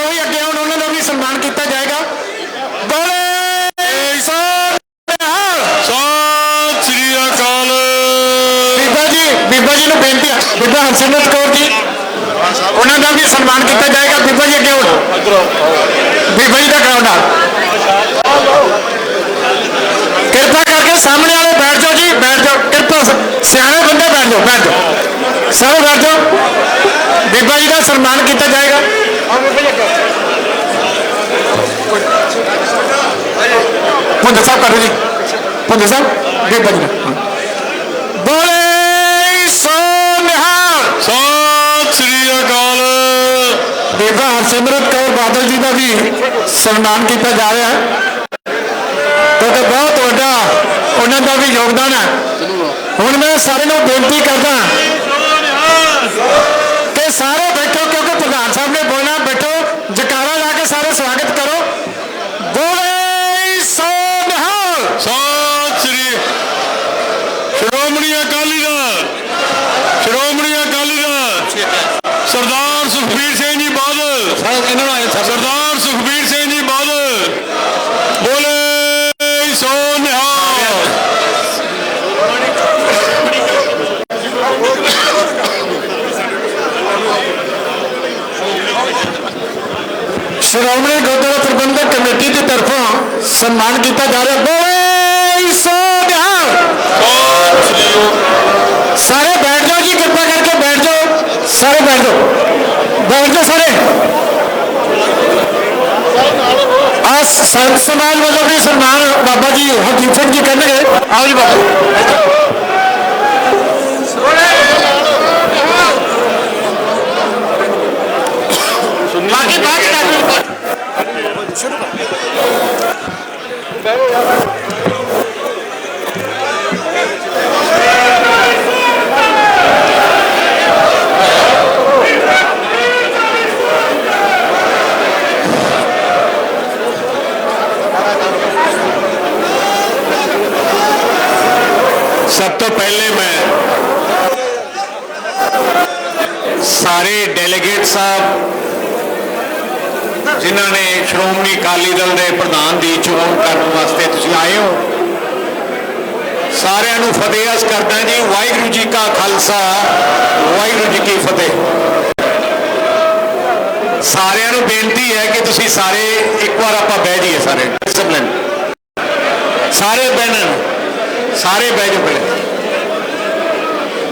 ਜੋ ਵੀ ਅੱਗੇ ਆਉਣ ਉਹਨਾਂ ਦਾ ਵੀ ਸਨਮਾਨ ਕੀਤਾ ਜਾਏਗਾ। ਬੋਲੇ! ਸੋਨਿਹਾਲ ਸਤਿ ਸ੍ਰੀ ਅਕਾਲ। ਬੀਬਾ ਜੀ ਬੀਬਾ ਜੀ ਨੂੰ ਬੇਨਤੀ ਹੈ ਬੀਬਾ ਹਰਸਿਮਰਤ ਕੌਰ ਜੀ ਉਹਨਾਂ ਦਾ ਵੀ ਸਨਮਾਨ ਕੀਤਾ ਜਾਏਗਾ। ਬੀਬਾ ਜੀ ਅੱਗੇ ਆਉਣ। ਬੀਬਾ ਜੀ ਦਾ ਕਰਾਉ ਨਾਲ ਕਿਰਪਾ ਕਰਕੇ ਸਾਹਮਣੇ ਵਾਲੇ ਬੈਠ ਜਾਓ ਜੀ ਬੈਠ ਜਾਓ। ਕਿਰਪਾ ਸ- ਸਿਆਣੇ ਬੰਦੇ ਬੈਠ ਜਾਓ ਬੈਠ ਜਾਓ। ਸਾਰੇ ਬੈਠ ਜਾਓ। ਬੀਬਾ ਜੀ ਦਾ ਸਨਮਾਨ ਕੀਤਾ ਜਾਏਗਾ। ਪੁੰਦਰ ਸਾਹਿਬ ਕਰੋ ਜੀ। ਪੁੰਦਰ ਸਾਹਿਬ ਬੀਬਾ ਜੀ। ਬੋਲੇ ਸੋਨਿਹਾਲ। ਸਤਿ ਸ੍ਰੀ ਅਕਾਲ। ਬੀਬਾ ਹਰਸਿਮਰਤ ਕੌਰ ਬਾਦਲ ਜੀ ਦਾ ਵੀ ਸਨਮਾਨ ਕੀਤਾ ਜਾ ਰਿਹਾ ਹੈ। ਕਿਉਂਕਿ ਬਹੁਤ ਵੱਡਾ ਉਹਨਾਂ ਦਾ ਵੀ ਯੋਗਦਾਨ ਹੈ। ਹੁਣ ਮੈਂ ਸਾਰੇ ਨੂੰ ਬੇਨਤੀ ਕਰਦਾ ਕਿ ਸਾਰੇ ਬੈਠੋ ਕਿਉਂਕਿ ਪ੍ਰਧਾਨ ਸਾਹਿਬ ਨੇ ਬੋਲਣਾ ਬੈਠੋ ਜਕਾਰਾ ਲਾ ਕੇ ਸਾਰੇ ਸਵਾਗਤ ਕਰੋ ਬੋਲੇ ਸੋਨਿਹਾਲ ਸਤਿ ਸ੍ਰੀ ਸ਼੍ਰੋਮਣੀ ਅਕਾਲੀ ਦਲ ਸ਼੍ਰੋਮਣੀ ਅਕਾਲੀ ਦਲ ਸਰਦਾਰ ਸੁਖਬੀਰ ਸਿੰਘ ਜੀ ਬਾਦਲ ਸਰਦਾਰ ਸੁਖਬੀਰ ਸਿੰਘ ਜੀ ਬਾਦਲ ਬੋਲੇ ਸੋ ਨਿਹਾਲ ਸ਼੍ਰੋਮਣੀ ਗੁਰਦੁਆਰਾ ਪ੍ਰਬੰਧਕ ਕਮੇਟੀ ਦੀ ਤਰਫੋਂ ਸਨਮਾਨ ਕੀਤਾ ਜਾ ਰਿਹਾ ਬੋਲੇ ਸੋਨਿਹਾਲ ਸਾਰੇ ਬੈਠ ਜਾਓ ਜੀ ਕਿਰਪਾ ਕਰਕੇ ਬੈਠ ਜਾਓ ਸਾਰੇ ਬੈਠ ਜਾਓ ਬੈਠ ਜਾਓ ਸਾਰੇ ਆ ਸੰਤ ਸਮਾਜ ਵੱਲੋਂ ਵੀ ਸਨਮਾਨ ਬਾਬਾ ਜੀ ਹਰਜੀਤ ਸਿੰਘ ਜੀ ਕਰਨਗੇ। ਆਓ ਜੀ ਬਾਬਾ ਬਾਕੀ ਬਾਅਦ ਚ ਕਰ ਲਓ। ਸਭ ਤੋਂ ਪਹਿਲੇ ਮੈਂ ਸਾਰੇ ਡੈਲੀਗੇਟ ਸਾਹਿਬ, ਜਿਨ੍ਹਾਂ ਨੇ ਸ਼੍ਰੋਮਣੀ ਅਕਾਲੀ ਦਲ ਦੇ ਪ੍ਰਧਾਨ ਦੀ ਚੋਣ ਕਰਨ ਵਾਸਤੇ ਤੁਸੀਂ ਆਏ ਹੋ। ਸਾਰਿਆਂ ਨੂੰ ਫਤਿਹ ਅਸ ਕਰਦਾ ਜੀ, ਵਾਹਿਗੁਰੂ ਜੀ ਕਾ ਖਾਲਸਾ, ਵਾਹਿਗੁਰੂ ਜੀ ਕੀ ਫਤਿਹ। ਸਾਰਿਆਂ ਨੂੰ ਬੇਨਤੀ ਹੈ ਕਿ ਤੁਸੀਂ ਸਾਰੇ ਇੱਕ ਵਾਰ ਆਪਾਂ ਬਹਿ ਜਾਈਏ ਸਾਰੇ ਡਿਸਪਲਿਨ ਸਾਰੇ ਬਹਿਣ, ਸਾਰੇ ਬਹਿ ਜਾਓ ਪਹਿਲੇ।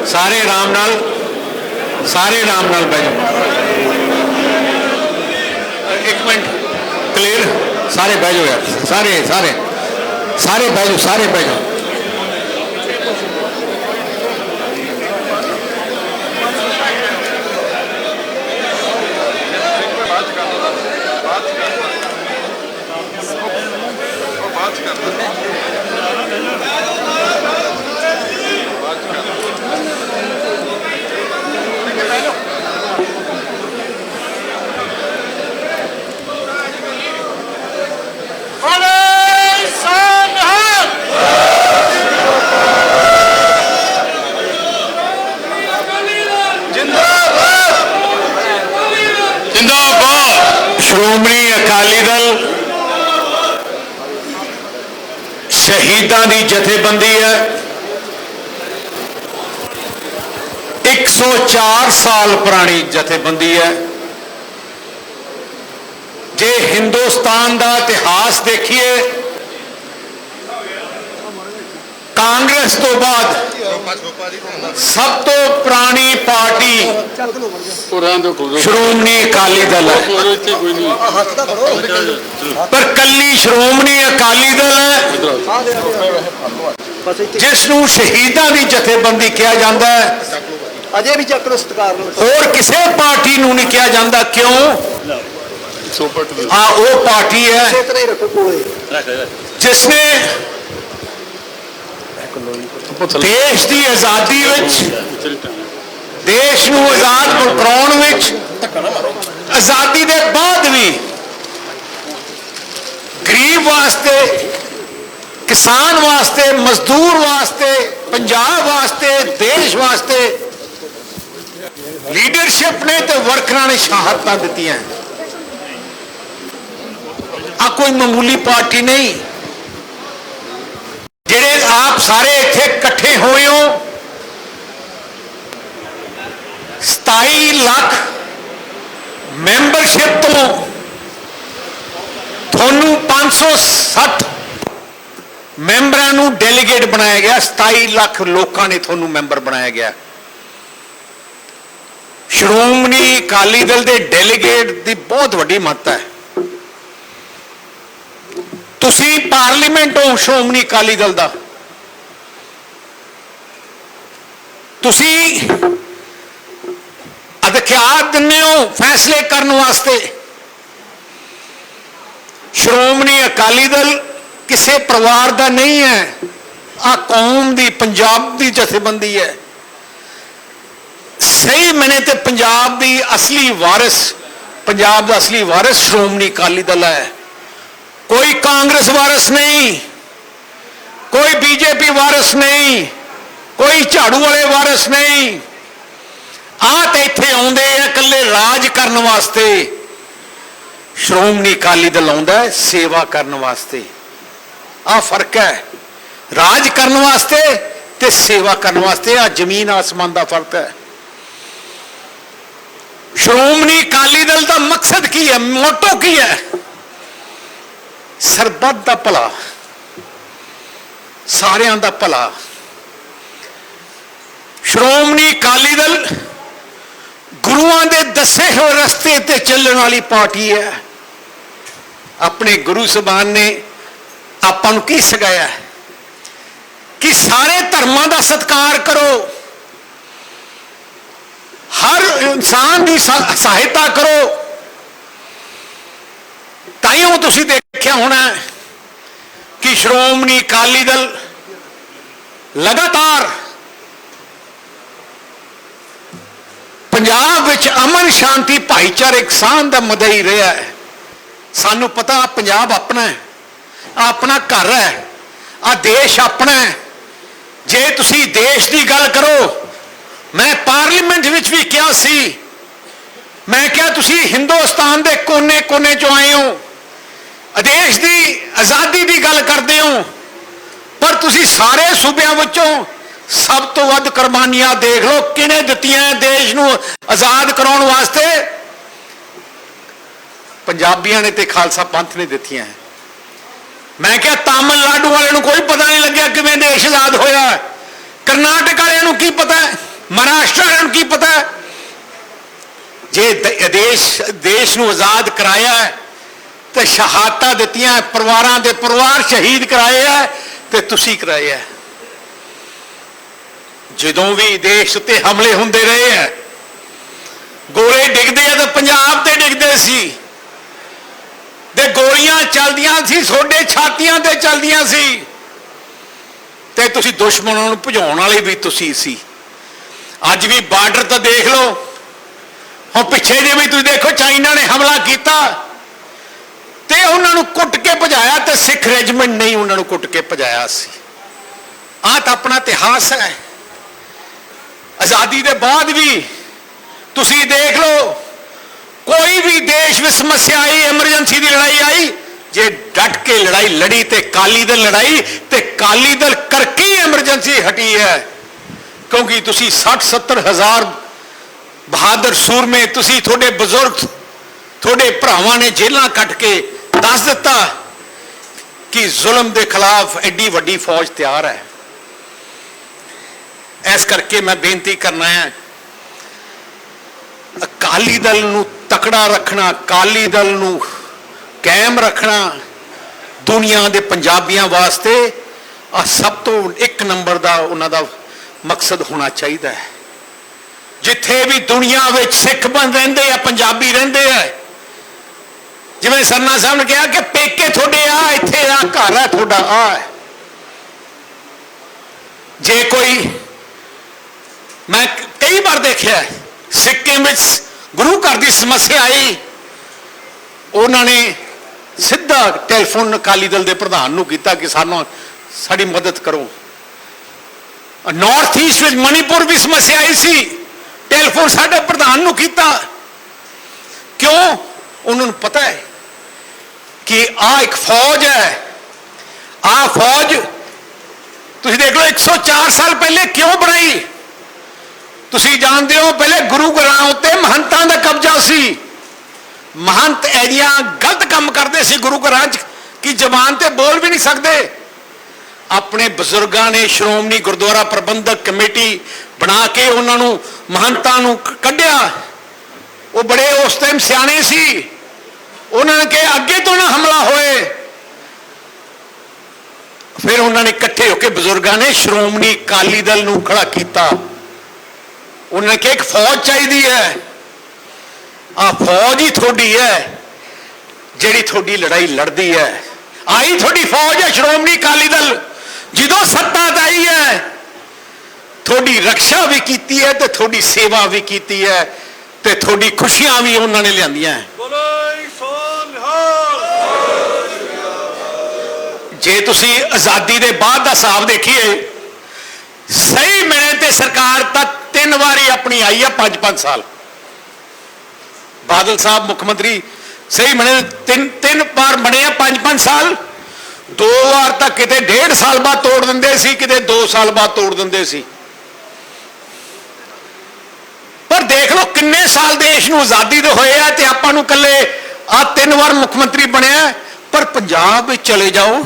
ਸਾਰੇ ਆਰਾਮ ਨਾਲ, ਸਾਰੇ ਆਰਾਮ ਨਾਲ ਬਹਿ ਜਾਓ। ਇੱਕ ਮਿੰਟ। ਕਲੀਅਰ? ਸਾਰੇ ਬਹਿ ਜਾਓ ਯਾਰ। ਸਾਰੇ ਸਾਰੇ। ਸਾਰੇ ਬਹਿ ਜਾਓ, ਸਾਰੇ ਬਹਿ ਜਾਓ। ਬੋਲੇ ਸੋਨਿਹਾਲ ਜਿੰਦਾਬਾਦ ਸ਼੍ਰੋਮਣੀ ਅਕਾਲੀ ਦਲ ਸ਼ਹੀਦਾਂ ਦੀ ਜਥੇਬੰਦੀ ਹੈ 104 ਸਾਲ ਪੁਰਾਣੀ ਜਥੇਬੰਦੀ ਹੈ। ਜੇ ਹਿੰਦੁਸਤਾਨ ਦਾ ਇਤਿਹਾਸ ਦੇਖੀਏ, ਕਾਂਗਰਸ ਤੋਂ ਬਾਅਦ ਸਭ ਤੋਂ ਪੁਰਾਣੀ ਪਾਰਟੀ ਸ਼੍ਰੋਮਣੀ ਅਕਾਲੀ ਦਲ ਹੈ। ਪਰ ਕੱਲੀ ਸ਼੍ਰੋਮਣੀ ਅਕਾਲੀ ਦਲ ਹੈ, ਜਿਸ ਨੂੰ ਸ਼ਹੀਦਾਂ ਦੀ ਜਥੇਬੰਦੀ ਕਿਹਾ ਜਾਂਦਾ ਹੈ। ਅਜੇ ਵੀ ਚੱਕ ਲੋ ਸਤਕਾਰ ਨੂੰ ਹੋਰ ਕਿਸੇ ਪਾਰਟੀ ਨੂੰ ਨਹੀਂ ਕਿਹਾ ਜਾਂਦਾ ਕਿਉਂ? ਹਾਂ ਉਹ ਪਾਰਟੀ ਹੈ। ਇਸੇ ਤਰ੍ਹਾਂ ਹੀ ਰੱਖੋ ਕੋਲੇ। ਜਿਸ ਨੇ ਦੇਸ਼ ਦੀ ਆਜ਼ਾਦੀ ਵਿੱਚ ਦੇਸ਼ ਨੂੰ ਆਜ਼ਾਦ ਕਰਾਉਣ ਵਿੱਚ ਆਜ਼ਾਦੀ ਦੇ ਬਾਅਦ ਵੀ ਗਰੀਬ ਵਾਸਤੇ ਕਿਸਾਨ ਵਾਸਤੇ ਮਜ਼ਦੂਰ ਵਾਸਤੇ ਪੰਜਾਬ ਵਾਸਤੇ ਦੇਸ਼ ਵਾਸਤੇ ਲੀਡਰਸ਼ਿਪ ਨੇ ਤੇ ਵਰਕਰਾਂ ਨੇ ਸ਼ਹਾਦਤਾਂ ਦਿੱਤੀਆਂ। ਆ ਕੋਈ ਮਾਮੂਲੀ ਪਾਰਟੀ ਨਹੀਂ। ਜਿਹੜੇ ਆਪ ਸਾਰੇ ਇੱਥੇ ਇਕੱਠੇ ਹੋਏ ਹੋ 27 ਲੱਖ ਮੈਂਬਰਸ਼ਿਪ ਤੋਂ ਤੁਹਾਨੂੰ 560 ਮੈਂਬਰਾਂ ਨੂੰ ਡੈਲੀਗੇਟ ਬਣਾਇਆ ਗਿਆ 27 ਲੱਖ ਲੋਕਾਂ ਨੇ ਤੁਹਾਨੂੰ ਮੈਂਬਰ ਬਣਾਇਆ ਗਿਆ। ਸ਼੍ਰੋਮਣੀ ਅਕਾਲੀ ਦਲ ਦੇ ਡੈਲੀਗੇਟ ਦੀ ਬਹੁਤ ਵੱਡੀ ਮਹੱਤਤਾ ਹੈ। ਤੁਸੀਂ ਪਾਰਲੀਮੈਂਟ ਹੋ ਸ਼੍ਰੋਮਣੀ ਅਕਾਲੀ ਦਲ ਦਾ। ਤੁਸੀਂ ਅਧਿਕਾਰ ਦਿੰਦੇ ਹੋ ਫੈਸਲੇ ਕਰਨ ਵਾਸਤੇ। ਸ਼੍ਰੋਮਣੀ ਅਕਾਲੀ ਦਲ ਕਿਸੇ ਪਰਿਵਾਰ ਦਾ ਨਹੀਂ ਹੈ। ਆ ਕੌਮ ਦੀ, ਪੰਜਾਬ ਦੀ ਜਥੇਬੰਦੀ ਹੈ। ਸਹੀ ਮਨੇ ਤੇ ਪੰਜਾਬ ਦੀ ਅਸਲੀ ਵਾਰਿਸ, ਪੰਜਾਬ ਦਾ ਅਸਲੀ ਵਾਰਿਸ ਸ਼੍ਰੋਮਣੀ ਅਕਾਲੀ ਦਲ ਹੈ। ਕੋਈ ਕਾਂਗਰਸ ਵਾਰਿਸ ਨਹੀਂ, ਕੋਈ ਬੀਜੇਪੀ ਵਾਰਿਸ ਨਹੀਂ, ਕੋਈ ਝਾੜੂ ਵਾਲੇ ਵਾਰਿਸ ਨਹੀਂ। ਆ ਤੇ ਇੱਥੇ ਆਉਂਦੇ ਆ, ਇਕੱਲੇ ਰਾਜ ਕਰਨ ਵਾਸਤੇ। ਸ਼੍ਰੋਮਣੀ ਅਕਾਲੀ ਦਲ ਆਉਂਦਾ ਸੇਵਾ ਕਰਨ ਵਾਸਤੇ। ਆ ਫ਼ਰਕ ਹੈ। ਰਾਜ ਕਰਨ ਵਾਸਤੇ ਤੇ ਸੇਵਾ ਕਰਨ ਵਾਸਤੇ ਆ ਜ਼ਮੀਨ ਆਸਮਾਨ ਦਾ ਫ਼ਰਕ ਹੈ। ਸ਼੍ਰੋਮਣੀ ਅਕਾਲੀ ਦਲ ਦਾ ਮਕਸਦ ਕੀ ਹੈ? ਮੋਟੋ ਕੀ ਹੈ? ਸਰਬੱਤ ਦਾ ਭਲਾ। ਸਾਰਿਆਂ ਦਾ ਭਲਾ। ਸ਼੍ਰੋਮਣੀ ਅਕਾਲੀ ਦਲ ਗੁਰੂਆਂ ਦੇ ਦੱਸੇ ਹੋਏ ਰਸਤੇ ਤੇ ਚੱਲਣ ਵਾਲੀ ਪਾਰਟੀ ਹੈ। ਆਪਣੇ ਗੁਰੂ ਸਬਾਨ ਨੇ ਆਪਾਂ ਨੂੰ ਕੀ ਸਿਖਾਇਆ ਕਿ ਸਾਰੇ ਧਰਮਾਂ ਦਾ ਸਤਿਕਾਰ ਕਰੋ। ਹਰ ਇਨਸਾਨ ਦੀ ਸਹਾਇਤਾ ਕਰੋ। ਤਾਈਓ ਤੁਸੀਂ ਦੇਖਿਆ ਹੋਣਾ ਕਿ ਸ਼੍ਰੋਮਣੀ ਅਕਾਲੀ ਦਲ ਲਗਾਤਾਰ ਪੰਜਾਬ ਵਿੱਚ ਅਮਨ ਸ਼ਾਂਤੀ ਭਾਈਚਾਰਕ ਸਾਂਝ ਦਾ ਮਦਈ ਰਿਹਾ ਹੈ। ਸਾਨੂੰ ਪਤਾ ਪੰਜਾਬ ਆਪਣਾ ਹੈ ਆਪਣਾ ਘਰ ਹੈ ਆ ਦੇਸ਼ ਆਪਣਾ ਹੈ। ਜੇ ਤੁਸੀਂ ਦੇਸ਼ ਦੀ ਗੱਲ ਕਰੋ ਮੈਂ ਪਾਰਲੀਮੈਂਟ ਵਿੱਚ ਵੀ ਕਿਹਾ ਸੀ। ਮੈਂ ਕਿਹਾ, ਤੁਸੀਂ ਹਿੰਦੁਸਤਾਨ ਦੇ ਕੋਨੇ-ਕੋਨੇ ਚੋਂ ਆਏ ਹੋ। ਆਦੇਸ਼ ਦੀ ਆਜ਼ਾਦੀ ਦੀ ਗੱਲ ਕਰਦੇ ਹੋ। ਪਰ ਤੁਸੀਂ ਸਾਰੇ ਸੂਬਿਆਂ ਵਿੱਚੋਂ ਸਭ ਤੋਂ ਵੱਧ ਕੁਰਬਾਨੀਆਂ ਦੇਖ ਲਓ। ਕਿਹਨੇ ਦਿੱਤੀਆਂ ਹੈ ਦੇਸ਼ ਨੂੰ ਆਜ਼ਾਦ ਕਰਾਉਣ ਵਾਸਤੇ? ਪੰਜਾਬੀਆਂ ਨੇ ਤੇ ਖਾਲਸਾ ਪੰਥ ਨੇ ਦਿੱਤੀਆਂ। ਹੈ ਮੈਂ ਕਿਹਾ, ਤਾਮਿਲਨਾਡੂ ਵਾਲਿਆਂ ਨੂੰ ਕੋਈ ਪਤਾ ਨਹੀਂ ਲੱਗਿਆ ਕਿਵੇਂ ਦੇਸ਼ ਆਜ਼ਾਦ ਹੋਇਆ ਹੈ। ਕਰਨਾਟਕ ਵਾਲਿਆਂ ਨੂੰ ਕੀ ਪਤਾ ਹੈ ਮਹਾਰਾਸ਼ਟਰ ਵਾਲਿਆਂ ਨੂੰ ਕੀ ਪਤਾ? ਜੇ ਦੇਸ਼ ਦੇਸ਼ ਨੂੰ ਆਜ਼ਾਦ ਕਰਾਇਆ ਹੈ, ਤੇ ਸ਼ਹਾਦਤਾਂ ਦਿੱਤੀਆਂ ਪਰਿਵਾਰਾਂ ਦੇ ਪਰਿਵਾਰ ਸ਼ਹੀਦ ਕਰਾਏ ਹੈ, ਤੇ ਤੁਸੀਂ ਕਰਾਏ ਹੈ। ਜਦੋਂ ਵੀ ਦੇਸ਼ ਉੱਤੇ ਹਮਲੇ ਹੁੰਦੇ ਰਹੇ ਹੈ, ਗੋਲੇ ਡਿੱਗਦੇ ਆ ਤਾਂ ਪੰਜਾਬ ਤੇ ਡਿੱਗਦੇ ਸੀ। ਤੇ ਗੋਲੀਆਂ ਚੱਲਦੀਆਂ ਸੀ ਛੋਡੇ ਛਾਤੀਆਂ ਤੇ ਚੱਲਦੀਆਂ ਸੀ। ਤੇ ਤੁਸੀਂ ਦੁਸ਼ਮਣਾਂ ਨੂੰ ਭਜਾਉਣ ਵਾਲੇ ਵੀ ਤੁਸੀਂ ਸੀ। ਅੱਜ ਵੀ ਬਾਰਡਰ ਤਾਂ ਦੇਖ ਲਓ। ਹੁਣ ਪਿੱਛੇ ਜੇ ਵੀ ਤੁਸੀਂ ਦੇਖੋ, ਚਾਈਨਾ ਨੇ ਹਮਲਾ ਕੀਤਾ ਤੇ ਉਹਨਾਂ ਨੂੰ ਕੁੱਟ ਕੇ ਭਜਾਇਆ ਤੇ ਸਿੱਖ ਰੈਜੀਮੈਂਟ ਨਹੀਂ ਉਹਨਾਂ ਨੂੰ ਕੁੱਟ ਕੇ ਭਜਾਇਆ ਸੀ। ਆਹ ਤਾਂ ਆਪਣਾ ਇਤਿਹਾਸ ਹੈ। ਆਜ਼ਾਦੀ ਦੇ ਬਾਅਦ ਵੀ ਤੁਸੀਂ ਦੇਖ ਲਓ, ਕੋਈ ਵੀ ਦੇਸ਼ ਵਿੱਚ ਸਮੱਸਿਆ ਆਈ ਐਮਰਜੈਂਸੀ ਦੀ ਲੜਾਈ ਆਈ, ਜੇ ਡਟ ਕੇ ਲੜਾਈ, ਲੜੀ ਤੇ ਕਾਲੀ ਦਲ ਲੜਾਈ ਤੇ ਕਾਲੀ ਦਲ ਕਰਕੇ ਐਮਰਜੈਂਸੀ ਹਟੀ ਹੈ। ਕਿਉਂਕਿ ਤੁਸੀਂ 60 70 ਹਜ਼ਾਰ ਬਹਾਦਰ ਸੂਰਮੇ ਤੁਸੀਂ ਤੁਹਾਡੇ ਬਜ਼ੁਰਗ, ਤੁਹਾਡੇ ਭਰਾਵਾਂ ਨੇ ਜੇਲ੍ਹਾਂ ਕੱਟ ਕੇ ਦੱਸ ਦਿੱਤਾ ਕਿ ਜ਼ੁਲਮ ਦੇ ਖਿਲਾਫ ਐਡੀ ਵੱਡੀ ਫੌਜ ਤਿਆਰ ਹੈ। ਇਸ ਕਰਕੇ ਮੈਂ ਬੇਨਤੀ ਕਰਨਾ ਹੈ, ਅਕਾਲੀ ਦਲ ਨੂੰ ਤਕੜਾ ਰੱਖਣਾ, ਅਕਾਲੀ ਦਲ ਨੂੰ ਕਾਇਮ ਰੱਖਣਾ ਦੁਨੀਆ ਦੇ ਪੰਜਾਬੀਆਂ ਵਾਸਤੇ ਆ ਸਭ ਤੋਂ ਇੱਕ ਨੰਬਰ ਦਾ ਉਹਨਾਂ ਦਾ ਮਕਸਦ ਹੋਣਾ ਚਾਹੀਦਾ ਹੈ। ਜਿੱਥੇ ਵੀ ਦੁਨੀਆ ਵਿੱਚ ਸਿੱਖ ਬਣ ਰਹਿੰਦੇ ਆ ਪੰਜਾਬੀ ਰਹਿੰਦੇ ਆ ਜਿਵੇਂ ਸਰਨਾ ਸਾਹਿਬ ਨੇ ਕਿਹਾ ਕਿ ਪੇਕੇ ਤੁਹਾਡੇ ਆ ਇੱਥੇ ਆ ਘਰ ਆ ਤੁਹਾਡਾ ਆ ਜੇ ਕੋਈ ਮੈਂ ਕਈ ਵਾਰ ਦੇਖਿਆ ਹੈ, ਸਿੱਕਿਮ ਵਿੱਚ ਗੁਰੂ ਘਰ ਦੀ ਸਮੱਸਿਆ ਆਈ ਉਹਨਾਂ ਨੇ ਸਿੱਧਾ ਟੈਲੀਫੋਨ ਅਕਾਲੀ ਦਲ ਦੇ ਪ੍ਰਧਾਨ ਨੂੰ ਕੀਤਾ ਕਿ ਸਾਨੂੰ ਸਾਡੀ ਮਦਦ ਕਰੋ। ਨਾਰਥ ਈਸਟ ਵਿੱਚ ਮਣੀਪੁਰ ਵੀ ਸਮੱਸਿਆ ਆਈ ਸੀ। ਟੈਲੀਫੋਨ ਸਾਡੇ ਪ੍ਰਧਾਨ ਨੂੰ ਕੀਤਾ। ਕਿਉਂ? ਉਹਨਾਂ ਨੂੰ ਪਤਾ ਹੈ ਕਿ ਆ ਇੱਕ ਫੌਜ ਹੈ। ਆ ਫੌਜ ਤੁਸੀਂ ਦੇਖ ਲਓ 104 ਸਾਲ ਪਹਿਲੇ ਕਿਉਂ ਬਣਾਈ? ਤੁਸੀਂ ਜਾਣਦੇ ਹੋ, ਪਹਿਲੇ ਗੁਰੂ ਘਰਾਂ ਉੱਤੇ ਮਹੰਤਾਂ ਦਾ ਕਬਜ਼ਾ ਸੀ। ਮਹੰਤ ਐਰੀਆਂ ਗਲਤ ਕੰਮ ਕਰਦੇ ਸੀ ਗੁਰੂ ਘਰਾਂ 'ਚ ਕਿ ਜ਼ਬਾਨ ਤੇ ਬੋਲ ਵੀ ਨਹੀਂ ਸਕਦੇ। ਆਪਣੇ ਬਜ਼ੁਰਗਾਂ ਨੇ ਸ਼੍ਰੋਮਣੀ ਗੁਰਦੁਆਰਾ ਪ੍ਰਬੰਧਕ ਕਮੇਟੀ ਬਣਾ ਕੇ ਉਹਨਾਂ ਨੂੰ ਮਹੰਤਾਂ ਨੂੰ ਕੱਢਿਆ। ਉਹ ਬੜੇ ਉਸ ਟਾਈਮ ਸਿਆਣੇ ਸੀ। ਉਹਨਾਂ ਨੇ ਕਿ ਅੱਗੇ ਤੋਂ ਨਾ ਹਮਲਾ ਹੋਏ। ਫਿਰ ਉਹਨਾਂ ਨੇ ਇਕੱਠੇ ਹੋ ਕੇ ਬਜ਼ੁਰਗਾਂ ਨੇ ਸ਼੍ਰੋਮਣੀ ਅਕਾਲੀ ਦਲ ਨੂੰ ਖੜਾ ਕੀਤਾ। ਉਹਨਾਂ ਨੇ ਕਿਹਾ, ਇੱਕ ਫੌਜ ਚਾਹੀਦੀ ਹੈ। ਆ ਫੌਜ ਹੀ ਤੁਹਾਡੀ ਹੈ, ਜਿਹੜੀ ਤੁਹਾਡੀ ਲੜਾਈ ਲੜਦੀ ਹੈ। ਆਈ ਤੁਹਾਡੀ ਫੌਜ ਹੈ, ਸ਼੍ਰੋਮਣੀ ਅਕਾਲੀ ਦਲ। ਜਦੋਂ ਸੱਤਾ ਆਈ ਹੈ ਤੁਹਾਡੀ ਰੱਖਿਆ ਵੀ ਕੀਤੀ ਹੈ ਤੇ ਤੁਹਾਡੀ ਸੇਵਾ ਵੀ ਕੀਤੀ ਹੈ ਤੇ ਤੁਹਾਡੀ ਖੁਸ਼ੀਆਂ ਵੀ ਉਹਨਾਂ ਨੇ ਲਿਆਂਦੀਆਂ ਹੈ। ਜੇ ਤੁਸੀਂ ਆਜ਼ਾਦੀ ਦੇ ਬਾਅਦ ਦਾ ਹਿਸਾਬ ਦੇਖੀਏ ਸਹੀ ਮਿਲੇ ਤੇ ਸਰਕਾਰ ਤਾਂ ਤਿੰਨ ਵਾਰੀ ਆਪਣੀ ਆਈ ਆ 5-5 ਸਾਲ। ਬਾਦਲ ਸਾਹਿਬ ਮੁੱਖ ਮੰਤਰੀ ਸਹੀ ਮਿਲੇ ਤਿੰਨ ਤਿੰਨ ਵਾਰ ਬਣੇ ਆ 5-5 ਸਾਲ। ਦੋ ਵਾਰ ਤਾਂ ਕਿਤੇ ਡੇਢ ਸਾਲ ਬਾਅਦ ਤੋੜ ਦਿੰਦੇ ਸੀ, ਕਿਤੇ 2 ਸਾਲ ਬਾਅਦ ਤੋੜ ਦਿੰਦੇ ਸੀ। ਪਰ ਦੇਖ ਲਓ ਕਿੰਨੇ ਸਾਲ ਦੇਸ਼ ਨੂੰ ਆਜ਼ਾਦੀ ਦੇ ਹੋਏ ਆ ਤੇ ਆਪਾਂ ਨੂੰ ਕੱਲੇ ਆ ਤਿੰਨ ਵਾਰ ਮੁੱਖ ਮੰਤਰੀ ਬਣਿਆ। ਪਰ ਪੰਜਾਬ ਵਿੱਚ ਚਲੇ ਜਾਓ।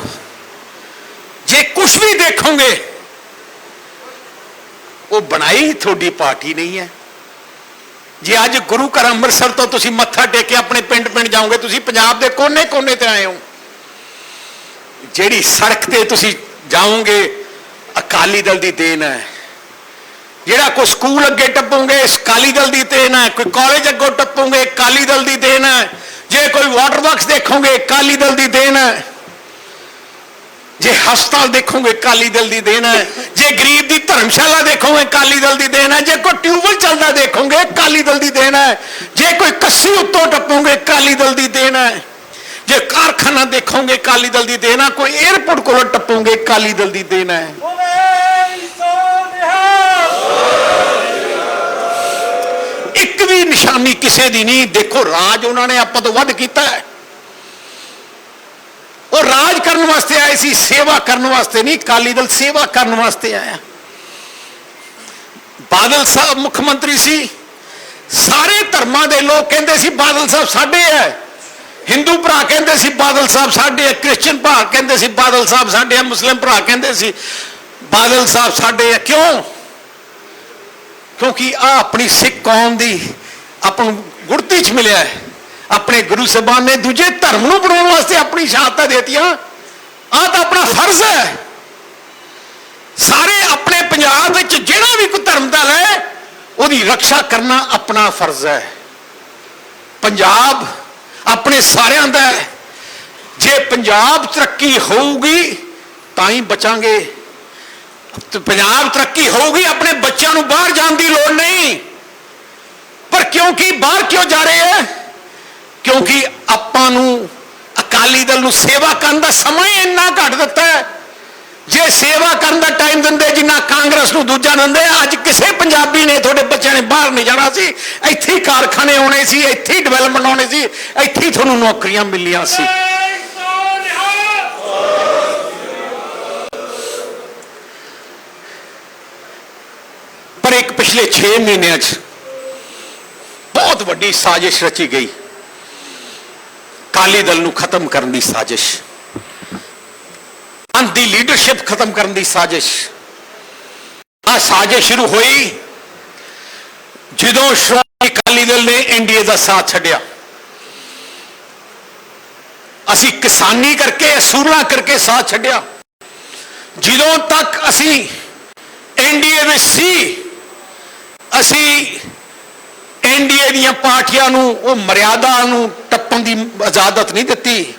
ਜੇ ਕੁਝ ਵੀ ਦੇਖੋਗੇ, ਉਹ ਬਣਾਈ ਤੁਹਾਡੀ ਪਾਰਟੀ ਨਹੀਂ ਹੈ। ਜੇ ਅੱਜ ਗੁਰੂ ਘਰ ਅੰਮ੍ਰਿਤਸਰ ਤੋਂ ਤੁਸੀਂ ਮੱਥਾ ਟੇਕ ਕੇ ਆਪਣੇ ਪਿੰਡ ਪਿੰਡ ਜਾਓਗੇ, ਤੁਸੀਂ ਪੰਜਾਬ ਦੇ ਕੋਨੇ-ਕੋਨੇ ਤੇ ਆਏ ਹੋ। ਜਿਹੜੀ ਸੜਕ ਤੇ ਤੁਸੀਂ ਜਾਓਗੇ, ਅਕਾਲੀ ਦਲ ਦੀ ਦੇਣ ਹੈ। ਜਿਹੜਾ ਕੋਈ ਸਕੂਲ ਅੱਗੇ ਟੱਪੋਗੇ ਅਕਾਲੀ ਦਲ ਦੀ ਦੇਣ ਹੈ। ਕੋਈ ਕਾਲਜ ਅੱਗੋਂ ਟੱਪੋਗੇ, ਅਕਾਲੀ ਦਲ ਦੀ ਦੇਣ ਹੈ। ਜੇ ਕੋਈ ਵਾਟਰ ਵਰਕਸ ਦੇਖੋਗੇ, ਅਕਾਲੀ ਦਲ ਦੀ ਦੇਣ ਹੈ। ਜੇ ਹਸਪਤਾਲ ਦੇਖੋਗੇ, ਅਕਾਲੀ ਦਲ ਦੀ ਦੇਣ ਹੈ। ਜੇ ਗਰੀਬ ਦੀ ਧਰਮਸ਼ਾਲਾ ਦੇਖੋਗੇ, ਅਕਾਲੀ ਦਲ ਦੀ ਦੇਣ ਹੈ। ਜੇ ਕੋਈ ਟਿਊਬਲ ਚੱਲਦਾ ਦੇਖੋਗੇ, ਅਕਾਲੀ ਦਲ ਦੀ ਦੇਣ ਹੈ। ਜੇ ਕੋਈ ਕੱਸੀ ਉੱਤੋਂ ਟੱਪੋਗੇ, ਅਕਾਲੀ ਦਲ ਦੀ ਕਾਰਖਾਨਾ ਦੇਖੋਗੇ ਅਕਾਲੀ ਦਲ ਦੀ ਦੇਣ ਕੋਈ 에ਅਰਪੋਰਟ ਕੋਲੋਂ ਟੱਪੋਗੇ ਅਕਾਲੀ ਦਲ ਦੀ ਦੇਣ ਹੈ। ਇੱਕ ਵੀ ਨਿਸ਼ਾਨੀ ਕਿਸੇ ਦੀ ਨਹੀਂ। ਦੇਖੋ ਰਾਜ ਉਹਨਾਂ ਨੇ ਆਪਾਂ ਤੋਂ ਵੱਧ ਕੀਤਾ ਹੈ। ਉਹ ਰਾਜ ਕਰਨ ਵਾਸਤੇ ਆਏ ਸੀ ਸੇਵਾ ਕਰਨ ਵਾਸਤੇ ਨਹੀਂ ਅਕਾਲੀ ਦਲ ਸੇਵਾ ਕਰਨ ਵਾਸਤੇ ਆਇਆ। ਬਾਦਲ ਸਾਹਿਬ ਮੁੱਖ ਮੰਤਰੀ ਸੀ। ਸਾਰੇ ਧਰਮਾਂ ਦੇ ਲੋਕ ਕਹਿੰਦੇ ਸੀ ਬਾਦਲ ਸਾਹਿਬ ਸਾਡੇ ਹੈ। ਹਿੰਦੂ ਭਰਾ ਕਹਿੰਦੇ ਸੀ, ਬਾਦਲ ਸਾਹਿਬ ਸਾਡੇ ਆ, ਕ੍ਰਿਸਚੀਅਨ ਭਰਾ ਕਹਿੰਦੇ ਸੀ, ਬਾਦਲ ਸਾਹਿਬ ਸਾਡੇ ਆ, ਮੁਸਲਿਮ ਭਰਾ ਕਹਿੰਦੇ ਸੀ। ਬਾਦਲ ਸਾਹਿਬ ਸਾਡੇ ਆ, ਕਿਉਂ? ਕਿਉਂਕਿ ਆ ਆਪਣੀ ਸਿੱਖ ਕੌਮ ਦੀ ਆਪਾਂ ਨੂੰ ਗੁੜਤੀ ਚ ਮਿਲਿਆ ਹੈ। ਆਪਣੇ ਗੁਰੂ ਸਾਹਿਬਾਨ ਨੇ ਦੂਜੇ ਧਰਮ ਨੂੰ ਬਣਾਉਣ ਵਾਸਤੇ ਆਪਣੀ ਸ਼ਹਾਦਤਾਂ ਦੇਤੀਆਂ। ਆ ਤਾਂ ਆਪਣਾ ਫਰਜ਼ ਹੈ। ਸਾਰੇ ਆਪਣੇ ਪੰਜਾਬ ਵਿੱਚ ਜਿਹੜਾ ਵੀ ਕੋਈ ਧਰਮ ਦਾ ਲੈ ਉਹਦੀ ਰੱਖਿਆ ਕਰਨਾ ਆਪਣਾ ਫਰਜ਼ ਹੈ। ਪੰਜਾਬ ਆਪਣੇ ਸਾਰਿਆਂ ਦਾ ਜੇ ਪੰਜਾਬ ਤਰੱਕੀ ਹੋਊਗੀ, ਤਾਂ ਹੀ ਬਚਾਂਗੇ। ਪੰਜਾਬ ਤਰੱਕੀ ਹੋਊਗੀ, ਆਪਣੇ ਬੱਚਿਆਂ ਨੂੰ ਬਾਹਰ ਜਾਣ ਦੀ ਲੋੜ ਨਹੀਂ। ਪਰ ਕਿਉਂਕਿ ਬਾਹਰ ਕਿਉਂ ਜਾ ਰਹੇ ਹੈ? ਕਿਉਂਕਿ ਆਪਾਂ ਨੂੰ ਅਕਾਲੀ ਦਲ ਨੂੰ ਸੇਵਾ ਕਰਨ ਦਾ ਸਮਾਂ ਇੰਨਾ ਘੱਟ ਦਿੱਤਾ ਹੈ। ਜੇ ਸੇਵਾ ਕਰਨ ਦਾ ਟਾਈਮ ਦਿੰਦੇ, ਜਿੰਨਾ ਕਾਂਗਰਸ ਨੂੰ ਦੂਜਾ ਦਿੰਦੇ, ਅੱਜ ਕਿਸੇ ਪੰਜਾਬੀ ਨੇ ਤੁਹਾਡੇ ਬੱਚਿਆਂ ਨੇ ਬਾਹਰ ਨਹੀਂ ਜਾਣਾ ਸੀ। ਇੱਥੇ ਹੀ ਕਾਰਖਾਨੇ ਆਉਣੇ ਸੀ, ਇੱਥੇ ਹੀ ਡਿਵੈਲਪਮੈਂਟ ਆਉਣੀ ਸੀ, ਇੱਥੇ ਹੀ ਤੁਹਾਨੂੰ ਨੌਕਰੀਆਂ ਮਿਲੀਆਂ ਸੀ। ਪਰ ਇੱਕ ਪਿਛਲੇ 6 ਮਹੀਨਿਆਂ 'ਚ ਬਹੁਤ ਵੱਡੀ ਸਾਜ਼ਿਸ਼ ਰਚੀ ਗਈ। ਕਾਲੀ ਦਲ ਨੂੰ ਖਤਮ ਕਰਨ ਦੀ ਸਾਜ਼ਿਸ਼। ਅੰਤ ਦੀ ਲੀਡਰਸ਼ਿਪ ਖਤਮ ਕਰਨ ਦੀ ਸਾਜ਼ਿਸ਼। ਆ ਸਾਜ਼ਿਸ਼ ਸ਼ੁਰੂ ਹੋਈ ਜਦੋਂ ਸ਼੍ਰੋਮਣੀ ਅਕਾਲੀ ਦਲ ਨੇ ਐਨਡੀਏ ਦਾ ਸਾਥ ਛੱਡਿਆ। ਅਸੀਂ ਕਿਸਾਨੀ ਕਰਕੇ, ਅਸੂਲਾਂ ਕਰਕੇ ਸਾਥ ਛੱਡਿਆ। ਜਦੋਂ ਤੱਕ ਅਸੀਂ ਐਨਡੀਏ ਵਿੱਚ ਸੀ, ਅਸੀਂ ਐਨਡੀਏ ਦੀਆਂ ਪਾਰਟੀਆਂ ਨੂੰ, ਉਹ ਮਰਿਆਦਾ ਨੂੰ ਟੱਪਣ ਦੀ ਇਜਾਜ਼ਤ ਨਹੀਂ ਦਿੱਤੀ।